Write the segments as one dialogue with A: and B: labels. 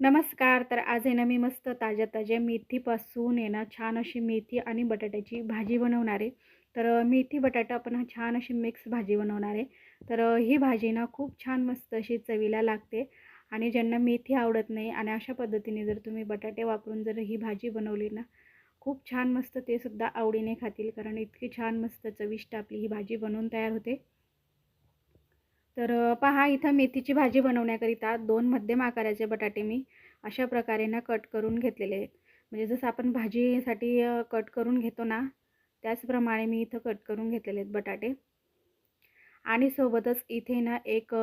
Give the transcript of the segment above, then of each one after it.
A: नमस्कार तर आज आहे ना मी मस्त ताज्या ताज्या मेथीपासून आहे ना छान अशी मेथी आणि बटाट्याची भाजी बनवणार आहे. तर मेथी बटाटा आपण हा छान अशी मिक्स भाजी बनवणार आहे. तर ही भाजी ना खूप छान मस्त अशी चवीला लागते आणि ज्यांना मेथी आवडत नाही आणि अशा पद्धतीने जर तुम्ही बटाटे वापरून जर ही भाजी बनवली ना खूप छान मस्त ते सुद्धा आवडीने खातील कारण इतकी छान मस्त चविष्ट आपली ही भाजी बनवून तयार होते. तर पहा इथं मेथीची भाजी बनवण्याकरिता दोन मध्यम आकाराचे बटाटे मी अशा प्रकारे ना कट करून घेतलेले आहेत. म्हणजे जसं आपण भाजीसाठी कट करून घेतो ना त्याचप्रमाणे मी इथं कट करून घेतलेले आहेत बटाटे. आणि सोबतच इथे ना एक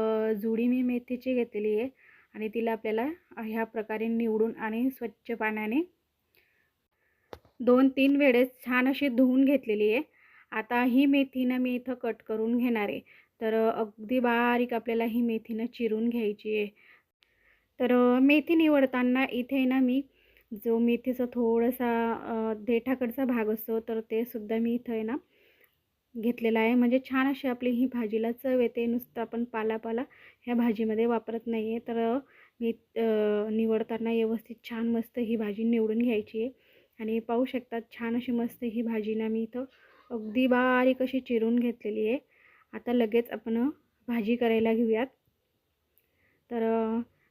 A: जुडी मी मेथीची घेतलेली आहे आणि तिला आपल्याला ह्या प्रकारे निवडून आणि स्वच्छ पाण्याने दोन तीन वेळेस छान अशी धुवून घेतलेली आहे. आता ही मेथी ना मी इथं कट करून घेणार आहे. तर अगदी बारीक आपल्याला ही मेथीनं चिरून घ्यायची आहे. तर मेथी निवडताना इथे ना मी जो मेथीचा थोडासा देठाकडचा भाग असतो तर ते सुद्धा मी इथं आहे ना घेतलेला आहे. म्हणजे छान अशी आपली ही भाजीला चव येते. नुसतं आपण पालापाला ह्या भाजीमध्ये वापरत नाही आहे तर मी निवडताना व्यवस्थित छान मस्त ही भाजी निवडून घ्यायची आहे. आणि पाहू शकतात छान अशी मस्त ही भाजी ना मी इथं अगदी बारीक अशी चिरून घेतलेली आहे. आता लगेच आपण भाजी करायला घेऊयात. तर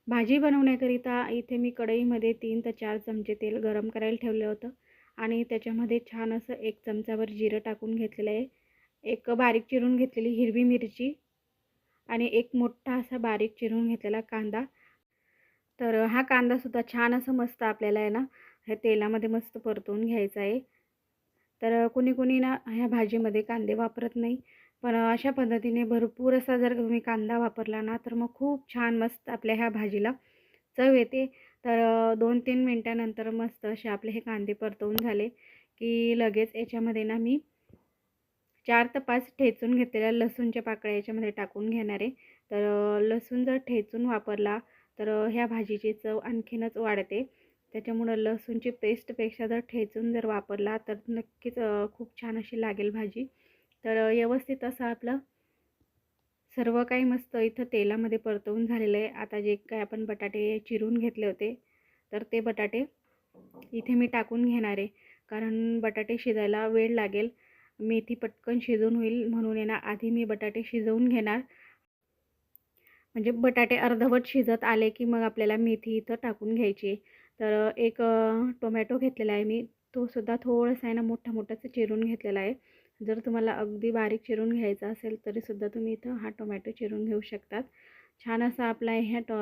A: भाजी बनवण्याकरिता इथे मी कढईमध्ये तीन ते चार चमचे तेल गरम करायला ठेवलं होतं. आणि त्याच्यामध्ये छान असं एक चमचावर जिरं टाकून घेतलेलं आहे. एक बारीक चिरून घेतलेली हिरवी मिरची आणि एक मोठा असा बारीक चिरून घेतलेला कांदा. तर हा कांदासुद्धा छान असं मस्त आपल्याला आहे ना ह्या तेलामध्ये मस्त परतवून घ्यायचा आहे. तर कुणी कुणी ना ह्या भाजीमध्ये कांदे वापरत नाही. पण अशा पद्धतीने भरपूर असा जर तुम्ही कांदा वापरला ना तर मग खूप छान मस्त आपल्या ह्या भाजीला चव येते. तर दोन तीन मिनटानंतर मस्त असे आपले हे कांदे परतवून झाले की लगेच याच्यामध्ये ना मी चार ते पाच ठेचून घेतलेल्या लसूणच्या पाकळ्या याच्यामध्ये टाकून घेणार आहे. तर लसूण जर ठेचून वापरला तर ह्या भाजीची चव आणखीनच वाढते. त्याच्यामुळं लसूणची पेस्टपेक्षा जर ठेचून जर वापरला तर नक्कीच खूप छान अशी लागेल भाजी. तर व्यवस्थित असं आपलं सर्व काही मस्त इथं तेलामध्ये परतवून झालेलं आहे. आता जे काय आपण बटाटे चिरून घेतले होते तर ते बटाटे इथे मी टाकून घेणार आहे. कारण बटाटे शिजायला वेळ लागेल. मेथी पटकन शिजून होईल. म्हणून आहे ना आधी मी बटाटे शिजवून घेणार. म्हणजे बटाटे अर्धवट शिजत आले की मग आपल्याला मेथी इथं टाकून घ्यायची तर एक टोमॅटो घेतलेला आहे मी. तो सुद्धा थोडासा आहे ना मोठा मोठाच चिरून घेतलेला आहे. जर तुम्हाला अगदी बारीक चिरून घ्यायचा असेल तरीसुद्धा तुम्ही इथं हा टोमॅटो चिरून घेऊ शकतात. छान असा आपला ह्या टो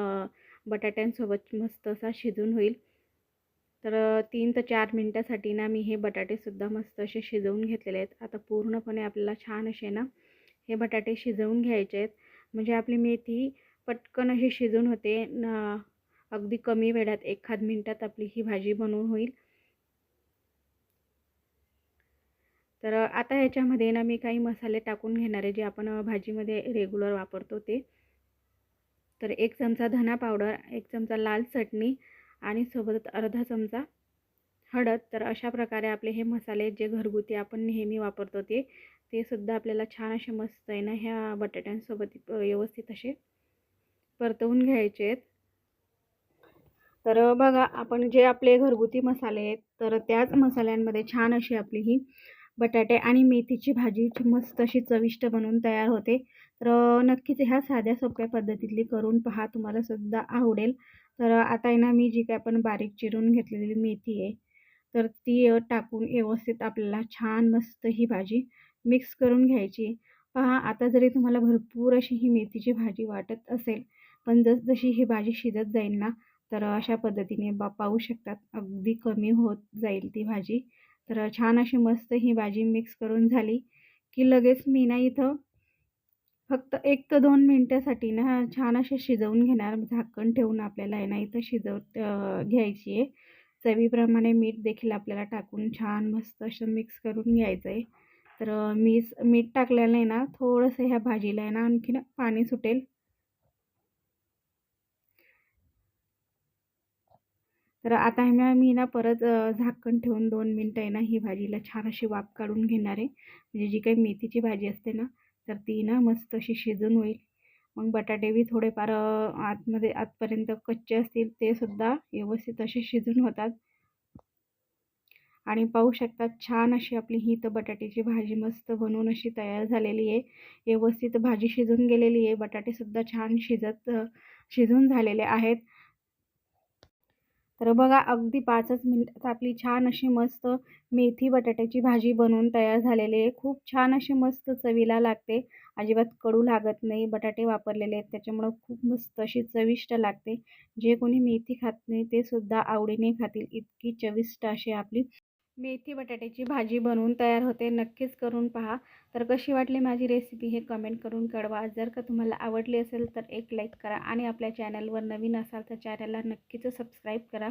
A: बटाट्यांसोबत मस्त असा शिजून होईल. तर तीन ते चार मिनटासाठी ना मी हे बटाटेसुद्धा मस्त असे शिजवून घेतलेले आहेत. आता पूर्णपणे आपल्याला छान असे ना हे बटाटे शिजवून घ्यायचे आहेत. म्हणजे आपली मेथी पटकन अशी शिजून होते. न अगदी कमी वेळात एखाद मिनटात आपली ही भाजी बनवून होईल. तर आता ह्याच्यामध्ये ना मी काही मसाले टाकून घेणार आहे जे आपण भाजीमध्ये रेग्युलर वापरतो ते. तर एक चमचा धना पावडर एक चमचा लाल चटणी आणि सोबत अर्धा चमचा हळद. तर अशा प्रकारे आपले हे मसाले जे घरगुती आपण नेहमी वापरतो ते ते सुद्धा आपल्याला छान असे मस्त आहे ना ह्या बटाट्यांसोबत व्यवस्थित असे परतवून घ्यायचे आहेत. तर बघा आपण जे आपले घरगुती मसाले आहेत तर त्याच मसाल्यांमध्ये छान अशी आपली ही बटाटे आणि मेथीची भाजी मस्त अशी चविष्ट बनवून तयार होते. तर नक्कीच ह्या साध्या सोप्या पद्धतीतली करून पहा तुम्हाला सुद्धा आवडेल. तर आता आहे ना मी जी काय आपण बारीक चिरून घेतलेली मेथी आहे तर ती टाकून व्यवस्थित आपल्याला छान मस्त ही भाजी मिक्स करून घ्यायची पहा आता जरी तुम्हाला भरपूर अशी ही मेथीची भाजी वाटत असेल पण जसजशी ही भाजी शिजत जाईल ना तर अशा पद्धतीने बा पाहू शकतात अगदी कमी होत जाईल ती भाजी. तर छान अशी मस्त ही भाजी मिक्स करून झाली की लगेच मी ना इथं फक्त एक तर दोन मिनटासाठी ना छान असे शिजवून घेणार झाकण ठेवून आपल्याला आहे ना इथं शिजव घ्यायची आहे. चवीप्रमाणे मीठ देखील आपल्याला टाकून छान मस्त असं मिक्स करून घ्यायचं आहे तर मी मीठ टाकल्याने ना थोडंसं ह्या भाजीला आहे ना आणखीन पाणी सुटेल. तर आता आहे मी ना परत झाकण ठेवून दोन मिनटं आहे ना ही भाजीला छान अशी वाफ काढून घेणार आहे. म्हणजे जी काही मेथीची भाजी असते ना तर ती ना मस्त अशी शिजून होईल. मग बटाटे बी थोडेफार आतमध्ये आतपर्यंत कच्चे असतील ते सुद्धा व्यवस्थित असे शिजून होतात. आणि पाहू शकतात छान अशी आपली ही तर बटाट्याची भाजी मस्त बनवून अशी तयार झालेली आहे. व्यवस्थित भाजी शिजून गेलेली आहे. बटाटेसुद्धा छान शिजत शिजून झालेले आहेत. तर बघा अगदी पाचच मिनिटात आपली छान अशी मस्त मेथी बटाट्याची भाजी बनवून तयार झालेली आहे. खूप छान अशी मस्त चवीला लागते. अजिबात कडू लागत नाही बटाटे वापरलेले आहेत त्याच्यामुळं खूप मस्त अशी चविष्ट लागते. जे कोणी मेथी खात नाही ते सुद्धा आवडीने खातील. इतकी चविष्ट अशी आपली मेथी बटाट्याची भाजी बनवून तयार होते. नक्कीच करून पहा. तर कशी वाटली माझी रेसिपी हे कमेंट करून कळवा. जर का तुम्हाला आवडली असेल तर एक लाईक करा आणि आपल्या चॅनलवर नवीन असाल तर चॅनलला नक्कीच सबस्क्राईब करा.